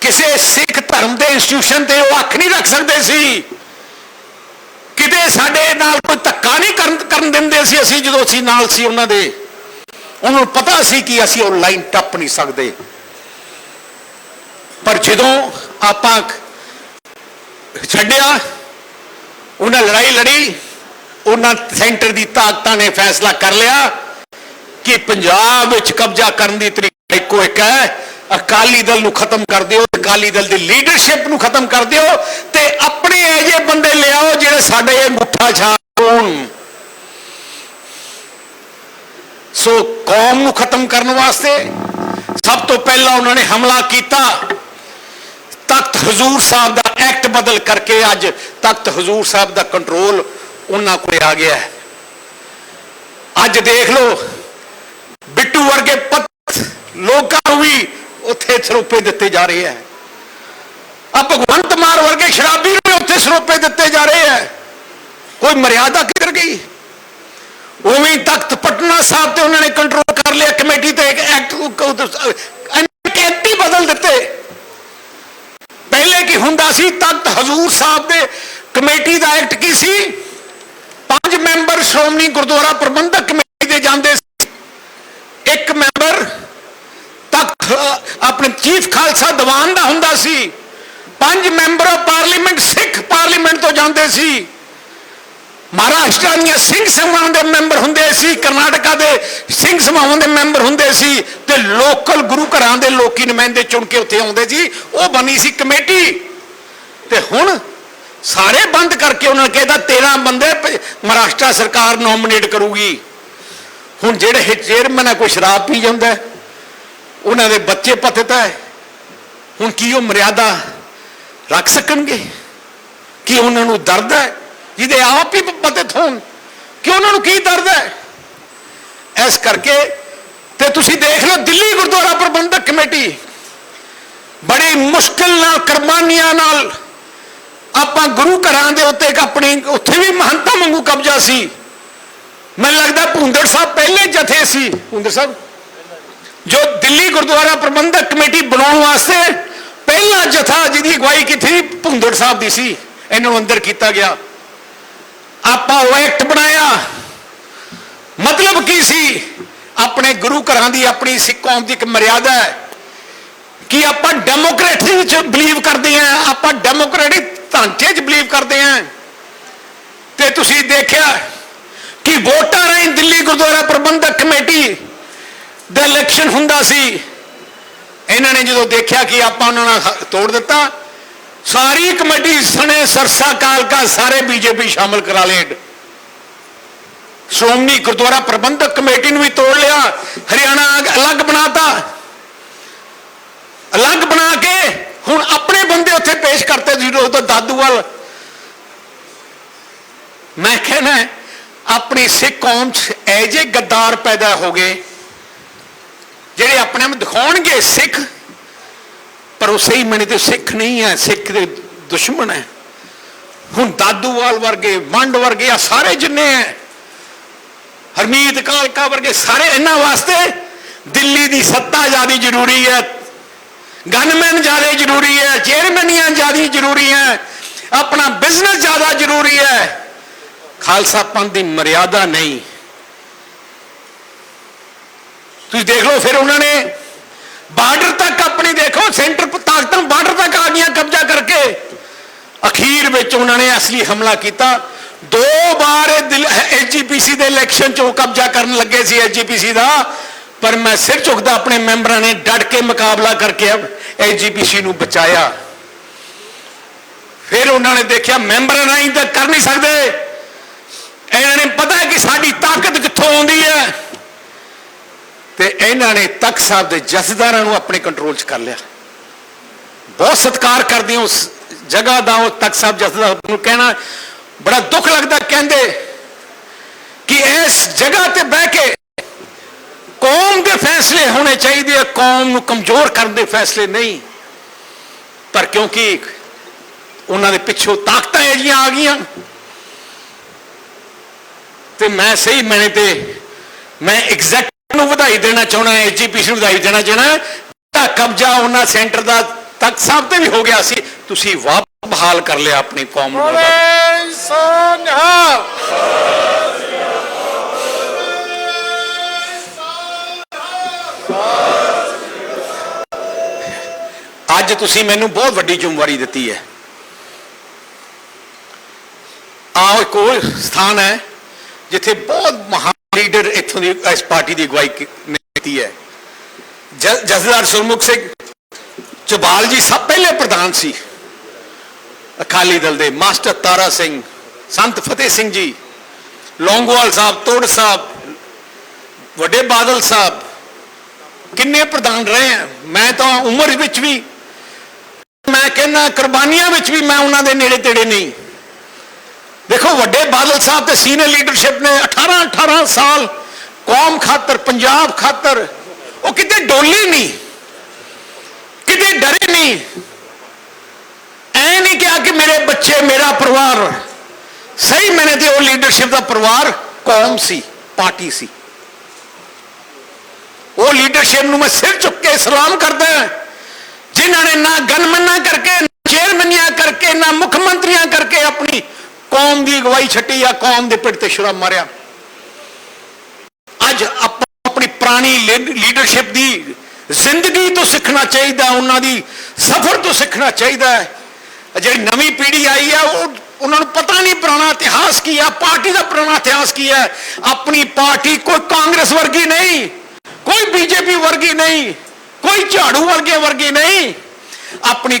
ਕਿਸੇ ਸਿੱਖ ਧਰਮ ਦੇ ਇੰਸਟੀਟਿਊਸ਼ਨ ਤੇ ਉਹ ਅੱਖ ਨਹੀਂ ਰੱਖ ਸਕਦੇ ਸੀ। ਕਿਤੇ ਸਾਡੇ ਨਾਲ ਕੋਈ ਧੱਕਾ ਨਹੀਂ ਕਰਨ ਕਰਨ ਦਿੰਦੇ ਸੀ ਅਸੀਂ, ਜਦੋਂ ਅਸੀਂ ਨਾਲ ਸੀ ਉਹਨਾਂ ਦੇ। ਉਹਨਾਂ ਨੂੰ ਪਤਾ ਸੀ ਕਿ ਅਸੀਂ ਉਹ ਲਾਈਨ ਟੱਪ ਨਹੀਂ ਸਕਦੇ। ਪਰ ਜਦੋਂ ਆਪਾਂ ਛੱਡਿਆ, ਉਹਨਾਂ ਲੜਾਈ ਲੜੀ, ਉਹਨਾਂ ਸੈਂਟਰ ਦੀ ਤਾਕਤਾਂ ਨੇ ਫੈਸਲਾ ਕਰ ਲਿਆ ਕਿ ਪੰਜਾਬ ਵਿੱਚ ਕਬਜ਼ਾ ਕਰਨ ਦੀ ਤਰੀਕਾ ਇੱਕੋ ਇੱਕ ਹੈ। ਅਕਾਲੀ ਦਲ ਨੂੰ ਖਤਮ ਕਰ ਦਿਓ, ਅਕਾਲੀ ਦਲ ਦੀ ਲੀਡਰਸ਼ਿਪ ਨੂੰ ਖਤਮ ਕਰ ਦਿਓ ਤੇ ਆਪਣੇ ਇਹ ਜਿਹੇ ਬੰਦੇ ਲਿਆਓ ਜਿਹੜੇ ਸਾਡੇ ਇਹ ਮੁੱਠਾ ਛਾਣ ਸੋ ਕੌਮ ਨੂੰ ਖਤਮ ਕਰਨ ਵਾਸਤੇ ਸਭ ਤੋਂ ਪਹਿਲਾਂ ਉਹਨਾਂ ਨੇ ਹਮਲਾ ਕੀਤਾ। ਤਖਤ ਹਜ਼ੂਰ ਸਾਹਿਬ ਦਾ ਐਕਟ ਬਦਲ ਕਰਕੇ ਅੱਜ ਤਖਤ ਹਜ਼ੂਰ ਸਾਹਿਬ ਦਾ ਕੰਟਰੋਲ ਉਹਨਾਂ ਕੋਲ ਆ ਗਿਆ ਹੈ। ਅੱਜ ਦੇਖ ਲਓ, ਬਿੱਟੂ ਵਰਗੇ ਪਤ ਲੋਕਾਂ ਨੂੰ ਵੀ ਉੱਥੇ ਸਰੋਪੇ ਦਿੱਤੇ ਜਾ ਰਹੇ ਹੈ। ਆ ਭਗਵੰਤ ਮਾਨ ਵਰਗੇ ਸ਼ਰਾਬੀ ਨੂੰ ਉੱਥੇ ਸਰੋਪੇ ਦਿੱਤੇ ਜਾ ਰਹੇ ਹੈ। ਕੋਈ ਮਰਿਆਦਾ ਕਿੱਧਰ ਗਈ? ਉਵੇਂ ਤਖਤ ਪਟਨਾ ਸਾਹਿਬ ਤੇ ਉਹਨਾਂ ਨੇ ਕੰਟਰੋਲ ਕਰ ਲਿਆ, ਕਮੇਟੀ ਤੇ ਇੱਕ ਐਕਟ ਐਕਟੀ ਬਦਲ ਦਿੱਤੇ। ਪਹਿਲੇ ਕੀ ਹੁੰਦਾ ਸੀ, ਤਖਤ ਹਜ਼ੂਰ ਸਾਹਿਬ ਦੇ ਕਮੇਟੀ ਦਾ ਐਕਟ ਕੀ ਸੀ? ਪੰਜ ਮੈਂਬਰ ਸ਼੍ਰੋਮਣੀ ਗੁਰਦੁਆਰਾ ਪ੍ਰਬੰਧਕ ਕਮੇਟੀ ਦੇ ਜਾਂਦੇ ਸੀ। ਇੱਕ ਮੈਂਬਰ ਤਖਤ ਅ, ਆਪਣੇ ਚੀਫ ਖਾਲਸਾ ਦੀਵਾਨ ਦਾ ਹੁੰਦਾ ਸੀ। ਪੰਜ ਮੈਂਬਰ ਪਾਰਲੀਮੈਂਟ ਸਿੱਖ ਪਾਰਲੀਮੈਂਟ ਤੋਂ ਜਾਂਦੇ ਸੀ। ਮਹਾਰਾਸ਼ਟਰ ਦੀਆਂ ਸਿੰਘ ਸਭਾਵਾਂ ਦੇ ਮੈਂਬਰ ਹੁੰਦੇ ਸੀ ਕਰਨਾਟਕਾ ਦੇ ਸਿੰਘ ਸਭਾਵਾਂ ਦੇ ਮੈਂਬਰ ਹੁੰਦੇ ਸੀ ਤੇ ਲੋਕਲ ਗੁਰੂ ਘਰਾਂ ਦੇ ਲੋਕੀ ਨੁਮਾਇੰਦੇ ਚੁਣ ਕੇ ਉੱਥੇ ਆਉਂਦੇ ਸੀ। ਉਹ ਬਣੀ ਸੀ ਕਮੇਟੀ। ਤੇ ਹੁਣ ਸਾਰੇ ਬੰਦ ਕਰਕੇ ਉਹਨਾਂ ਨੇ ਕਿਹਾ 13 ਬੰਦੇ ਪ- ਮਹਾਰਾਸ਼ਟਰ ਸਰਕਾਰ ਨੋਮੀਨੇਟ ਕਰੂਗੀ। ਹੁਣ ਜਿਹੜੇ ਇਹ ਚੇਅਰਮੈਨ ਹੈ ਕੋਈ ਸ਼ਰਾਬ ਪੀ ਜਾਂਦਾ ਹੈ, ਉਹਨਾਂ ਦੇ ਬੱਚੇ ਪਤਿਤ ਹੈ। ਹੁਣ ਕੀ ਉਹ ਮਰਿਆਦਾ ਰੱਖ ਸਕਣਗੇ? ਕਿ ਉਹਨਾਂ ਨੂੰ ਦਰਦ ਹੈ? ਜਿਹਦੇ ਆਪ ਹੀ ਪਤਿਤ ਹੋਣ ਕਿ ਉਹਨਾਂ ਨੂੰ ਕੀ ਦਰਦ ਹੈ? ਇਸ ਕਰਕੇ ਤੇ ਤੁਸੀਂ ਦੇਖ ਲਓ ਦਿੱਲੀ ਗੁਰਦੁਆਰਾ ਪ੍ਰਬੰਧਕ ਕਮੇਟੀ, ਬੜੀ ਮੁਸ਼ਕਲ ਨਾਲ, ਕੁਰਬਾਨੀਆਂ ਨਾਲ ਆਪਾਂ ਗੁਰੂ ਘਰਾਂ ਦੇ ਉੱਤੇ ਆਪਣੀ, ਉੱਥੇ ਵੀ ਮਹੰਤਾ ਵਾਂਗੂ ਕਬਜ਼ਾ ਸੀ। ਮੈਨੂੰ ਲੱਗਦਾ ਭੁੰਦੜ ਸਾਹਿਬ ਪਹਿਲੇ ਜਥੇ ਸੀ। ਭੁੰਦੜ ਸਾਹਿਬ ਜੋ ਦਿੱਲੀ ਗੁਰਦੁਆਰਾ ਪ੍ਰਬੰਧਕ ਕਮੇਟੀ ਬਣਾਉਣ ਵਾਸਤੇ ਪਹਿਲਾ ਜਥਾ ਜਿਹਦੀ ਅਗਵਾਈ ਕੀਤੀ ਭੁੰਦੜ ਸਾਹਿਬ ਦੀ ਸੀ, ਇਹਨਾਂ ਨੂੰ ਅੰਦਰ ਕੀਤਾ ਗਿਆ। ਆਪਾਂ ਉਹ ਐਕਟ ਬਣਾਇਆ। ਮਤਲਬ ਕੀ ਸੀ? ਆਪਣੇ ਗੁਰੂ ਘਰਾਂ ਦੀ ਆਪਣੀ ਸਿੱਖ ਕੌਮ ਦੀ ਇੱਕ ਮਰਿਆਦਾ ਹੈ ਕਿ ਆਪਾਂ ਡੈਮੋਕ੍ਰੇਸੀ ਵਿੱਚ ਬਲੀਵ ਕਰਦੇ ਹਾਂ, ਆਪਾਂ ਡੈਮੋਕ੍ਰੈਟਿਕ ਢਾਂਚੇ 'ਚ ਬਲੀਵ ਕਰਦੇ ਹਾਂ। ਤੇ ਤੁਸੀਂ ਦੇਖਿਆ ਕਿ ਵੋਟਾਂ ਰਾਹੀਂ ਦਿੱਲੀ ਗੁਰਦੁਆਰਾ ਪ੍ਰਬੰਧਕ ਕਮੇਟੀ ਦਾ ਇਲੈਕਸ਼ਨ ਹੁੰਦਾ ਸੀ। ਇਹਨਾਂ ਨੇ ਜਦੋਂ ਦੇਖਿਆ ਕਿ ਆਪਾਂ ਉਹਨਾਂ ਨਾਲ ਤੋੜ ਦਿੱਤਾ, ਸਾਰੀ ਕਮੇਟੀ ਸਣੇ ਸਰਸਾ ਕਾਲਕਾ ਸਾਰੇ ਬੀਜੇਪੀ ਸ਼ਾਮਲ ਕਰਾ ਲਏ। ਸ਼੍ਰੋਮਣੀ ਗੁਰਦੁਆਰਾ ਪ੍ਰਬੰਧਕ ਕਮੇਟੀ ਨੂੰ ਵੀ ਤੋੜ ਲਿਆ, ਹਰਿਆਣਾ ਅਗ- ਅਲੱਗ ਬਣਾਤਾ। ਅਲੱਗ ਬਣਾ ਕੇ ਹੁਣ ਆਪਣੇ ਬੰਦੇ ਉੱਥੇ ਪੇਸ਼ ਕਰਤੇ ਜ਼ੀਰੋ ਦਾਦੂ ਦਾਦੂਵਾਲ ਮੈਂ ਕਹਿੰਦਾ ਆਪਣੀ ਸਿੱਖ ਕੌਮ 'ਚ ਐਜੇ ਗੱਦਾਰ ਪੈਦਾ ਹੋ ਗਏ ਜਿਹੜੇ ਆਪਣੇ ਆਪ ਦਿਖਾਉਣਗੇ ਸਿੱਖ, ਪਰ ਉਹ ਸਹੀ ਮਣੇ ਤੇ ਸਿੱਖ ਨਹੀਂ ਹੈ, ਸਿੱਖ ਦੇ ਦੁਸ਼ਮਣ ਹੈ। ਹੁਣ ਦਾਦੂਵਾਲ ਵਰਗੇ ਮੰਡ ਵਰਗੇ ਆ ਸਾਰੇ ਜਿੰਨੇ ਹੈ। ਹਰਮੀਤ ਕਾਲਕਾ ਵਰਗੇ ਸਾਰੇ ਇਹਨਾਂ ਵਾਸਤੇ ਦਿੱਲੀ ਦੀ ਸੱਤਾ ਜ਼ਿਆਦਾ ਜ਼ਰੂਰੀ ਹੈ। ਗਨਮੈਨ ਜ਼ਿਆਦਾ ਜ਼ਰੂਰੀ ਹੈ ਚੇਅਰਮੈਨੀਆਂ ਜ਼ਿਆਦਾ ਜ਼ਰੂਰੀ ਹੈ। ਆਪਣਾ ਬਿਜ਼ਨਸ ਜ਼ਿਆਦਾ ਜ਼ਰੂਰੀ ਹੈ। ਖਾਲਸਾ ਪੰਥ ਦੀ ਮਰਿਆਦਾ ਨਹੀਂ। ਤੁਸੀਂ ਦੇਖ ਲਓ ਫਿਰ ਉਹਨਾਂ ਨੇ ਬਾਰਡਰ ਤੱਕ ਆਪਣੀ ਦੇਖੋ, ਸੈਂਟਰ ਤਾਕਤਾਂ ਬਾਰਡਰ ਤੱਕ ਆ ਗਈਆਂ ਕਬਜ਼ਾ ਕਰਕੇ। ਅਖੀਰ ਵਿੱਚ ਉਹਨਾਂ ਨੇ ਅਸਲੀ ਹਮਲਾ ਕੀਤਾ। ਦੋ ਵਾਰ ਐਸਜੀਪੀਸੀ ਦੇ ਇਲੈਕਸ਼ਨ 'ਚ ਉਹ ਕਬਜ਼ਾ ਕਰਨ ਲੱਗੇ ਸੀ ਐਸਜੀਪੀਸੀ ਦਾ। ਪਰ ਮੈਂ ਸਿਰ ਝੁਕਦਾ ਆਪਣੇ ਮੈਂਬਰਾਂ ਨੇ ਡਟ ਕੇ ਮੁਕਾਬਲਾ ਕਰਕੇ ਐਸਜੀਪੀਸੀ ਨੂੰ ਬਚਾਇਆ। ਫਿਰ ਉਹਨਾਂ ਨੇ ਦੇਖਿਆ ਮੈਂਬਰਾਂ ਨਹੀਂ ਤਾਂ ਕਰ ਨਹੀਂ ਸਕਦੇ। ਇਹਨਾਂ ਨੇ ਪਤਾ ਕਿ ਸਾਡੀ ਤਾਕਤ ਕਿੱਥੋਂ ਆਉਂਦੀ ਹੈ। ਤੇ ਇਹਨਾਂ ਨੇ ਤਖਤ ਸਾਹਿਬ ਦੇ ਜਥੇਦਾਰਾਂ ਨੂੰ ਆਪਣੇ ਕੰਟਰੋਲ 'ਚ ਕਰ ਲਿਆ। ਬਹੁਤ ਸਤਿਕਾਰ ਕਰਦੇ ਹਾਂ ਉਸ ਜਗ੍ਹਾ ਦਾ, ਉਹ ਤਖਤ ਸਾਹਿਬ ਜਥੇਦਾਰ ਨੂੰ ਕਹਿਣਾ ਬੜਾ ਦੁੱਖ ਲੱਗਦਾ, ਕਹਿੰਦੇ ਕਿ ਇਸ ਜਗ੍ਹਾ ਤੇ ਬਹਿ ਕੇ ਕੌਮ ਦੇ ਫੈਸਲੇ ਹੋਣੇ ਚਾਹੀਦੇ ਆ, ਕੌਮ ਨੂੰ ਕਮਜ਼ੋਰ ਕਰਨ ਦੇ ਫੈਸਲੇ ਨਹੀਂ। ਪਰ ਕਿਉਂਕਿ ਉਹਨਾਂ ਦੇ ਪਿੱਛੋਂ ਤਾਕਤਾਂ ਇਹਦੀਆਂ ਆ ਗਈਆਂ, ਤੇ ਮੈਂ ਸਹੀ ਮੈਨੇ ਤੇ, ਮੈਂ ਐਗਜ਼ੈਕਟ ਨੂੰ ਵਧਾਈ ਦੇਣਾ ਚਾਹਣਾ ਐਜੀਪੀਸੀ ਨੂੰ ਵਧਾਈ ਦੇਣਾ ਚਾਹਣਾ ਤਾਂ ਕਬਜ਼ਾ ਉਹਨਾਂ ਸੈਂਟਰ ਦਾ ਤਖਤ ਸਾਹਿਬ ਤੇ ਵੀ ਹੋ ਗਿਆ ਸੀ। ਤੁਸੀਂ ਵਾਪਸ ਬਹਾਲ ਕਰ ਲਿਆ ਆਪਣੀ ਕੌਮ ਨੂੰ। ਅੱਜ ਤੁਸੀਂ ਮੈਨੂੰ ਬਹੁਤ ਵੱਡੀ ਜ਼ਿੰਮੇਵਾਰੀ ਦਿੱਤੀ ਹੈ। ਆਹ ਉਹ ਸਥਾਨ ਹੈ। ਜਿੱਥੇ ਬਹੁਤ ਮਹਾਨ ਲੀਡਰ ਇੱਥੋਂ ਦੀ ਇਸ ਪਾਰਟੀ ਦੀ ਅਗਵਾਈ ਕੀਤੀ ਹੈ। ਜ- ਜਥੇਦਾਰ ਸੁਰਮੁਖ ਸਿੰਘ ਚਬਾਲ ਜੀ ਸਭ ਪਹਿਲੇ ਪ੍ਰਧਾਨ ਸੀ। ਅਕਾਲੀ ਦਲ ਦੇ ਮਾਸਟਰ ਤਾਰਾ ਸਿੰਘ, ਸੰਤ ਫਤਿਹ ਸਿੰਘ ਜੀ, ਲੌਂਗੋਵਾਲ ਸਾਹਿਬ, ਤੋੜ ਸਾਹਿਬ, ਵੱਡੇ ਬਾਦਲ ਸਾਹਿਬ, ਕਿੰਨੇ ਪ੍ਰਧਾਨ ਰਹੇ ਆ? ਮੈਂ ਤਾਂ ਉਮਰ ਵਿੱਚ ਵੀ ਮੈਂ ਕਹਿੰਦਾ ਕੁਰਬਾਨੀਆਂ ਵਿੱਚ ਵੀ ਮੈਂ ਉਹਨਾਂ ਦੇ ਨੇੜੇ ਤੇੜੇ ਨਹੀਂ। ਦੇਖੋ ਵੱਡੇ ਬਾਦਲ ਸਾਹਿਬ ਤੇ ਸੀਨੀਅਰ ਲੀਡਰਸ਼ਿਪ ਨੇ 18 18 ਸਾਲ ਕੌਮ ਖਾਤਰ ਪੰਜਾਬ ਖਾਤਰ ਉਹ ਕਿਤੇ ਡੋਲੀ ਨਹੀਂ ਕਿਤੇ ਡਰੇ ਨਹੀਂ ਐ ਨਹੀਂ ਕਿਹਾ ਕਿ ਮੇਰੇ ਬੱਚੇ ਮੇਰਾ ਪਰਿਵਾਰ ਸਹੀ ਮੈਨੇ ਤੇ ਉਹ ਲੀਡਰਸ਼ਿਪ ਦਾ ਪਰਿਵਾਰ ਕੌਮ ਸੀ ਪਾਰਟੀ ਸੀ ਉਹ ਲੀਡਰਸ਼ਿਪ ਨੂੰ ਮੈਂ ਸਿਰ ਚੁੱਕ ਕੇ ਸਲਾਮ ਕਰਦਾ ਹਾਂ, ਜਿਨ੍ਹਾਂ ਨੇ ਨਾ ਗਨਮਨਾ ਕਰਕੇ ਨਾ ਚੇਅਰਮੈਨੀਆਂ ਕਰਕੇ ਨਾ ਮੁੱਖ ਮੰਤਰੀਆਂ ਕਰਕੇ ਆਪਣੀ ਕੌਮ ਦੀ ਅਗਵਾਈ ਛੱਟੀ ਆ, ਕੌਮ ਦੇ ਪਿੱਠ ਤੇ ਛੁਰਾ ਮਾਰਿਆ। ਅੱਜ ਆਪਾਂ ਆਪਣੀ ਪੁਰਾਣੀ ਲੀਡਰਸ਼ਿਪ ਦੀ ਜ਼ਿੰਦਗੀ ਤੋਂ ਸਿੱਖਣਾ ਚਾਹੀਦਾ, ਉਹਨਾਂ ਦੀ ਸਫ਼ਰ ਤੋਂ ਸਿੱਖਣਾ ਚਾਹੀਦਾ ਹੈ। ਜਿਹੜੀ ਨਵੀਂ ਪੀੜ੍ਹੀ ਆਈ ਹੈ ਉਹ ਉਹਨਾਂ ਨੂੰ ਪਤਾ ਨਹੀਂ ਪੁਰਾਣਾ ਇਤਿਹਾਸ ਕੀ ਹੈ ਪਾਰਟੀ ਦਾ ਪੁਰਾਣਾ ਇਤਿਹਾਸ ਕੀ ਹੈ। ਆਪਣੀ ਪਾਰਟੀ ਕੋਈ ਕਾਂਗਰਸ ਵਰਗੀ ਨਹੀਂ, ਕੋਈ ਬੀਜੇਪੀ ਵਰਗੀ ਨਹੀਂ, ਕੋਈ ਝਾੜੂ ਵਰਗੇ ਵਰਗੀ ਨਹੀਂ। ਆਪਣੀ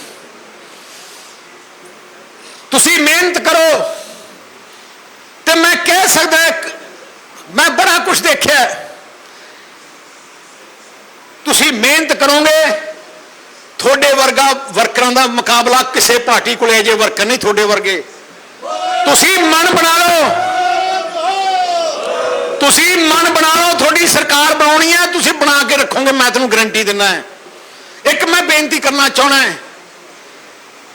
ਤੁਸੀਂ ਮਿਹਨਤ ਕਰੋ। ਤੇ ਮੈਂ ਕਹਿ ਸਕਦਾ ਮੈਂ ਬੜਾ ਕੁਝ ਦੇਖਿਆ ਤੁਸੀਂ ਮਿਹਨਤ ਕਰੋਗੇ, ਤੁਹਾਡੇ ਵਰਗਾ ਵਰਕਰਾਂ ਦਾ ਮੁਕਾਬਲਾ ਕਿਸੇ ਪਾਰਟੀ ਕੋਲੇ ਅਜੇ ਵਰਕਰ ਨਹੀਂ ਤੁਹਾਡੇ ਵਰਗੇ। ਤੁਸੀਂ ਮਨ ਬਣਾ ਲਓ। ਤੁਸੀਂ ਮਨ ਬਣਾ ਲਓ, ਤੁਹਾਡੀ ਸਰਕਾਰ ਬਣਾਉਣੀ ਹੈ, ਤੁਸੀਂ ਬਣਾ ਕੇ ਰੱਖੋਗੇ, ਮੈਂ ਤੁਹਾਨੂੰ ਗਰੰਟੀ ਦਿੰਦਾ ਇੱਕ ਮੈਂ ਬੇਨਤੀ ਕਰਨਾ ਚਾਹਣਾ ਹੈ।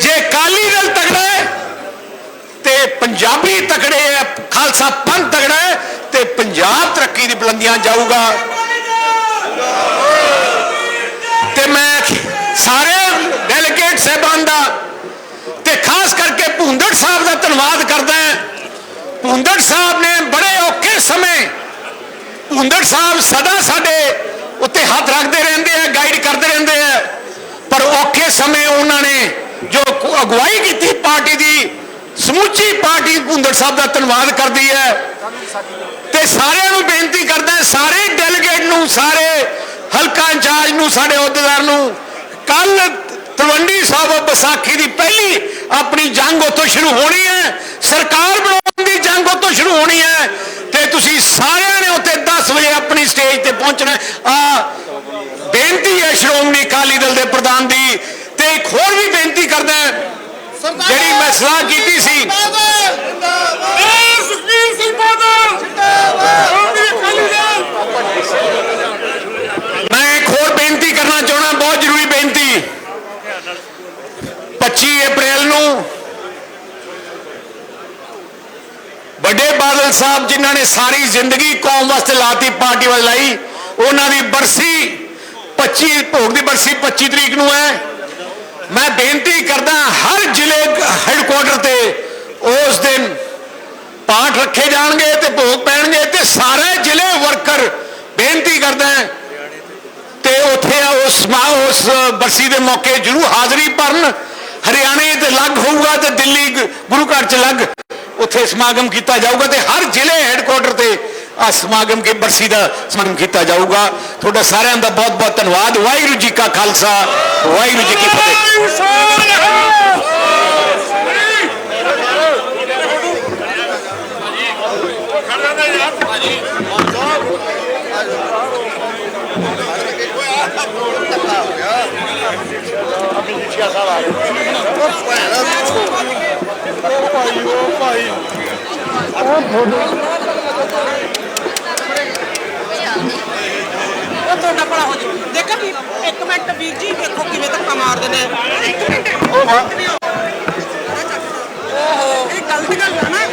ਜੇ ਅਕਾਲੀ ਦਲ ਤਕੜਾ ਹੈ, ਤੇ ਪੰਜਾਬੀ ਤਕੜੇ ਹੈ, ਖਾਲਸਾ ਪੰਥ ਤਕੜਾ ਹੈ, ਤੇ ਪੰਜਾਬ ਤਰੱਕੀ ਦੀ ਬੁਲੰਦੀਆਂ ਜਾਊਗਾ। ਤੇ ਮੈਂ ਸਾਰੇ ਡੈਲੀਗੇਟ ਸਹਿਬਾਨ ਦਾ ਤੇ ਖਾਸ ਕਰਕੇ ਭੁੰਦੜ ਸਾਹਿਬ ਦਾ ਧੰਨਵਾਦ ਕਰਦਾ ਹਾਂ। ਭੁੰਦੜ ਸਾਹਿਬ ਨੇ ਬੜੇ ਔਖੇ ਸਮੇਂ ਭੁੰਦੜ ਸਾਹਿਬ ਸਦਾ ਸਾਡੇ ਉੱਤੇ ਹੱਥ ਰੱਖਦੇ ਰਹਿੰਦੇ ਆ ਗਾਈਡ ਕਰਦੇ ਰਹਿੰਦੇ ਆ, ਪਰ ਔਖੇ ਸਮੇਂ ਉਹਨਾਂ ਨੇ ਜੋ ਅਗਵਾਈ ਕੀਤੀ ਪਾਰਟੀ ਦੀ, ਸਮੁੱਚੀ ਪਾਰਟੀ ਭੁੰਦੜ ਸਾਹਿਬ ਦਾ ਧੰਨਵਾਦ ਕਰਦੀ ਹੈ। ਤੇ ਸਾਰਿਆਂ ਨੂੰ ਬੇਨਤੀ ਕਰਦਾ ਸਾਰੇ ਡੈਲੀਗੇਟ ਨੂੰ, ਸਾਰੇ ਹਲਕਾ ਇੰਚਾਰਜ ਨੂੰ, ਸਾਡੇ ਅਹੁਦੇਦਾਰ ਨੂੰ, ਕੱਲ ਤਲਵੰਡੀ ਸਾਹਿਬ ਵਿਸਾਖੀ ਦੀ ਪਹਿਲੀ ਆਪਣੀ ਜੰਗ ਉੱਥੋਂ ਸ਼ੁਰੂ ਹੋਣੀ ਹੈ। ਸਰਕਾਰ ਬਣਾਉਣ ਦੀ ਜੰਗ ਉੱਥੋਂ ਸ਼ੁਰੂ ਹੋਣੀ ਹੈ। ਤੇ ਤੁਸੀਂ ਸਾਰਿਆਂ ਨੇ ਉੱਥੇ 10 ਵਜੇ ਆਪਣੀ ਸਟੇਜ ਤੇ ਪਹੁੰਚਣਾ ਆ ਬੇਨਤੀ ਹੈ ਸ਼੍ਰੋਮਣੀ ਅਕਾਲੀ ਦਲ ਦੇ ਪ੍ਰਧਾਨ ਦੀ ਤੇ ਇੱਕ ਹੋਰ ਵੀ ਬੇਨਤੀ ਕਰਦਾ ਜਿਹੜੀ ਮੈਂ ਸਲਾਹ ਕੀਤੀ ਸੀ। ਸੁਖਬੀਰ ਸਿੰਘ ਬਾਦਲ। ਮੈਂ ਇੱਕ ਹੋਰ ਬੇਨਤੀ ਕਰਨਾ ਚਾਹਣਾ ਬਹੁਤ ਜ਼ਰੂਰੀ ਬੇਨਤੀ। 25 ਅਪ੍ਰੈਲ ਨੂੰ ਵੱਡੇ ਬਾਦਲ ਸਾਹਿਬ ਜਿਨ੍ਹਾਂ ਨੇ ਸਾਰੀ ਜ਼ਿੰਦਗੀ ਕੌਮ ਵਾਸਤੇ ਲਾਤੀ ਪਾਰਟੀ ਵੱਲ ਲਾਈ ਉਹਨਾਂ ਦੀ ਬਰਸੀ 25 ਭੋਗ ਦੀ ਬਰਸੀ 25 ਤਰੀਕ ਨੂੰ ਹੈ। ਮੈਂ ਬੇਨਤੀ ਕਰਦਾ ਹਰ ਜ਼ਿਲ੍ਹੇ ਹੈੱਡਕੁਆਟਰ ਤੇ ਉਸ ਦਿਨ ਪਾਠ ਰੱਖੇ ਜਾਣਗੇ ਤੇ ਭੋਗ ਪੈਣਗੇ ਤੇ ਸਾਰੇ ਜ਼ਿਲ੍ਹੇ ਵਰਕਰ ਬੇਨਤੀ ਕਰਦਾ ਤੇ ਉੱਥੇ ਉਸ ਸਮਾ- ਉਸ ਬਰਸੀ ਦੇ ਮੌਕੇ ਜਰੂਰ ਹਾਜ਼ਰੀ ਭਰਨ। ਹਰਿਆਣੇ ਤੇ ਲੱਗ ਹੋਊਗਾ ਤੇ ਦਿੱਲੀ ਗੁਰੂ ਘਰ ਚ ਲੱਗ ਉੱਥੇ ਸਮਾਗਮ ਕੀਤਾ ਜਾਊਗਾ ਤੇ ਹਰ ਜ਼ਿਲ੍ਹੇ ਹੈੱਡਕੁਆਟਰ ਤੇ ਆ ਸਮਾਗਮ ਕੇ ਬਰਸੀ ਦਾ ਸਮਾਗਮ ਕੀਤਾ ਜਾਊਗਾ ਤੁਹਾਡਾ ਸਾਰਿਆਂ ਦਾ ਬਹੁਤ ਬਹੁਤ ਧੰਨਵਾਦ ਵਾਹਿਗੁਰੂ ਜੀ ਕਾ ਖਾਲਸਾ ਵਾਹਿਗੁਰੂ ਜੀ ਕੀ ਫਤਿਹ ਉਹ ਤੁਹਾਡਾ ਭਲਾ ਹੋ ਜਾਵੇ ਦੇਖੋ ਵੀ ਇੱਕ ਮਿੰਟ ਵੀਰ ਜੀ ਦੇਖੋ ਕਿਵੇਂ ਧੱਕਾ ਮਾਰਦੇ ਨੇ। ਇੱਕ ਗਲਤ ਗੱਲ ਹੈ ਨਾ।